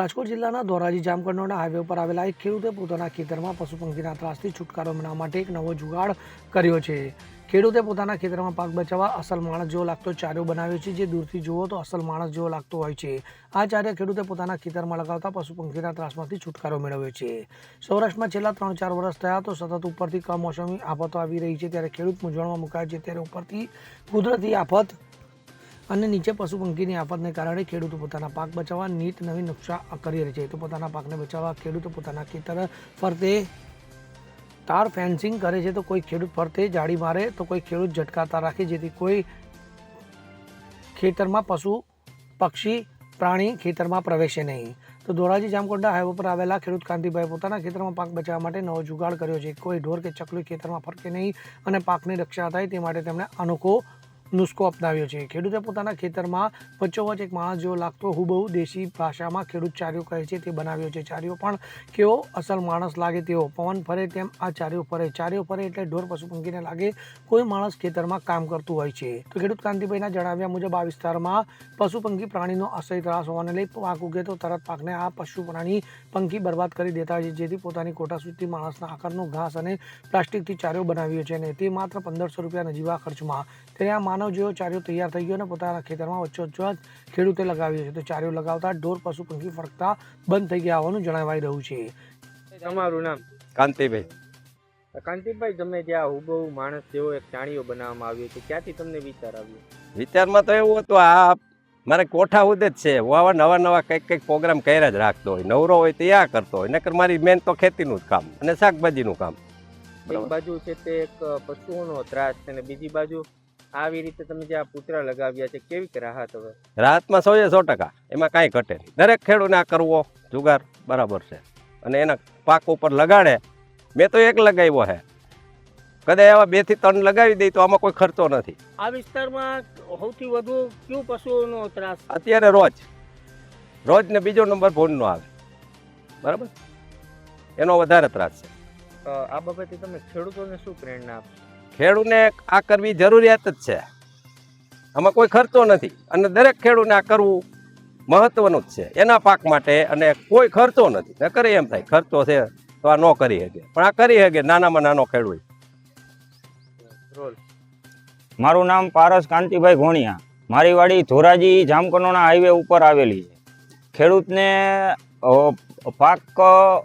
રાજકોટ જિલ્લાના ધોરાજી જામકંડોના હાઈવે ઉપર આવેલા એક ખેડૂતે પોતાના ખેતરમાં પશુ પંખીના ત્રાસથી છુટકારો મેળવવા માટે એક નવો જુગાડ કર્યો છે. ખેડૂતે પોતાના ખેતરમાં પાક બચાવવા અસલ માણસ જેવો લાગતો ચાર્યો બનાવ્યો છે. જે દૂરથી જુઓ તો અસલ માણસ જેવો લાગતો હોય છે. આ ચાર્ય ખેડૂતે પોતાના ખેતરમાં લગાવતા પશુ પંખીના ત્રાસમાંથી છુટકારો મેળવ્યો છે. સૌરાષ્ટ્રમાં છેલ્લા ત્રણ ચાર વર્ષ થયા તો સતત ઉપરથી કમોસમી આફતો આવી રહી છે. ત્યારે ખેડૂત મૂંઝવણમાં મુકાય છે. ત્યારે ઉપરથી કુદરતી આફત અને નીચે પશુ પંખીની આફતને કારણે ખેડૂતો પોતાના પાક બચાવવા નીટ નવી નુકસાન કરી રહી છે. તો પોતાના પાકને બચાવવા ખેડૂતો પોતાના ખેતર ફરતે તાર ફેન્સિંગ કરે છે. તો કોઈ ખેડૂત ફરતે જાળી મારે, તો કોઈ ખેડૂત ઝટકાતા રાખે, જેથી કોઈ ખેતરમાં પશુ, પક્ષી, પ્રાણી ખેતરમાં પ્રવેશે નહીં. તો ધોરાજી જામકોંડા હાઈવે પર આવેલા ખેડૂત કાંતિભાઈ પોતાના ખેતરમાં પાક બચાવવા માટે નવો જુગાડ કર્યો છે. કોઈ ઢોર કે ચકલું ખેતરમાં ફરકે નહીં અને પાકની રક્ષા થાય તે માટે તેમણે અનોખો નુસ્ખો અપનાવ્યો છે. ખેડૂતે પોતાના ખેતરમાં વચ્ચોવચ એક માણસ જેવો લાગતો હુબહુ દેશી ભાષામાં ખેડૂત ચાર્યો કહે છે તે બનાવ્યો છે. ચાર્યો પણ કેવો અસલ માણસ લાગે તેવો. પવન ફરે તેમ આ ચાર્યો ફરે. ચાર્યો ફરે એટલે ઢોર પશુ પંખીને લાગે કોઈ માણસ ખેતરમાં કામ કરતું હોય છે. તો ખેડૂત કાંતિભાઈના જણાવ્યા મુજબ આ વિસ્તારમાં પશુ પંખી પ્રાણીનો અસહ્ય ત્રાસ હોવાને લઈ પાક ઉગે તો તરત પાકને આ પશુ પ્રાણી પંખી બરબાદ કરી દેતા હોય છે, જેથી પોતાની કોટા સુધી માણસના આકારનો ઘાસ અને પ્લાસ્ટિકથી ચાર્યો બનાવ્યો છે અને તે માત્ર પંદરસો રૂપિયા નજીવા ખર્ચમાં. તેને આ માનવ જેવો ચાર્યો તૈયાર થઈ ગયો અને પોતાના ખેતરમાં વચ્ચોવચ્ચ ખેડૂતે લગાવ્યો છે. તો ચાર્યો લગાવતા ઢોર પશુ પંખી ફરકતા બંધ થઈ ગયા હોવાનું જણાવાઈ રહ્યું છે. તમારું નામ? કાંતિભાઈ. કાંતિભાઈ તમે ત્યાં હુબહુ માણસ જેવો એક ચાણીયો બનાવવામાં આવ્યો છે ક્યાંથી તમને વિચાર આવ્યો? વિચારમાં તો એવું હતું આ મારે કોઠા ઉદે જ છે. હું આવા નવા નવા કંઈક કંઈક પ્રોગ્રામ કર્યા જ રાખતો હોય. નવરો હોય તો આ કરતો હોય. નકર મારી મેન તો ખેતીનું જ કામ અને શાકભાજીનું કામ. એક બરાબર. બાજુ છે તે એક પશુઓનો ત્રાસ છે અને બીજી બાજુ આવી રીતે તમે જે આ પૂતળા લગાવ્યા છે કેવી રાહત હવે? રાહતમાં સો સો ટકા. એમાં કાંઈ ઘટે નહીં. દરેક ખેડૂને આ કરવો જુગાર બરાબર છે. અને એના પાક ઉપર લગાડે. મેં તો એક લગાવ્યો હે. કદાચ એવા બેથી ત્રણ લગાવી દઈ તો આમાં કોઈ ખર્ચો નથી. આ વિસ્તારમાં સૌથી વધુ કયું પશુઓનો ત્રાસ? અત્યારે રોજ. રોજ ને બીજો નંબર ફોનનો આવે. બરાબર? એનો વધારે ત્રાસ છે. આ બાબતે તમે ખેડૂતોને શું પ્રેરણા આપશો? ખેડૂને આ કરવી જરૂરિયાત જ છે. આમાં કોઈ ખર્ચો નથી અને દરેક ખેડૂને આ કરવું મહત્વનું જ છે. એના પાક માટે અને કોઈ ખર્ચો નથી. નકર એમ થાય, ખર્ચો છે તો આ ન કરી શકે. પણ આ કરી શકે નાનામાં નાનો ખેડૂત. મારું નામ પારસ કાંતિભાઈ ઘોણિયા. મારી વાડી ધોરાજી જામકનોના હાઈવે ઉપર આવેલી છે. ખેડૂતને પાક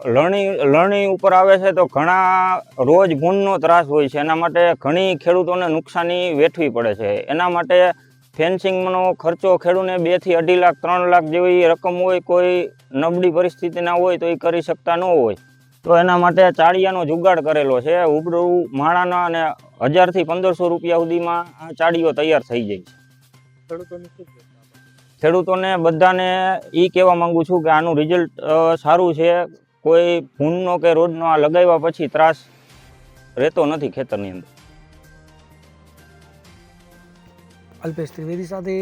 લણી લણણી ઉપર આવે છે તો ઘણા રોજ ભૂનનો ત્રાસ હોય છે. એના માટે ઘણી ખેડૂતોને નુકસાની વેઠવી પડે છે. એના માટે ફેન્સિંગનો ખર્ચો ખેડૂને બેથી અઢી લાખ, ત્રણ લાખ જેવી રકમ હોય, કોઈ નબળી પરિસ્થિતિના હોય તો એ કરી શકતા ન હોય. તો એના માટે ચાળિયાનો જુગાડ કરેલો છે. ઉબડું માળાના અને હજારથી પંદરસો રૂપિયા સુધીમાં આ ચાળીઓ તૈયાર થઈ જાય છે? ખેડૂતોને બધાને એ કહેવા માંગુ છું કે આનું રિઝલ્ટ સારું છે. કોઈ ભૂનનો કે રોડનો આ લગાવ્યા પછી ત્રાસ રહેતો નથી ખેતરની અંદર. અલ્પેશ ત્રિવેદી સાથે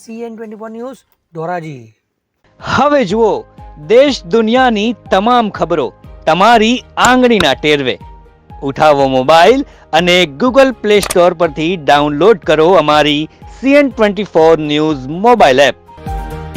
સીએન ટ્વેન્ટી ન્યૂઝ ધોરાજી. હવે જુઓ દેશ દુનિયાની તમામ ખબરો તમારી આંગળીના ટેરવે. ઉઠાવો મોબાઈલ અને ગૂગલ પ્લે સ્ટોર પરથી ડાઉનલોડ કરો અમારી CN twenty four news mobile app.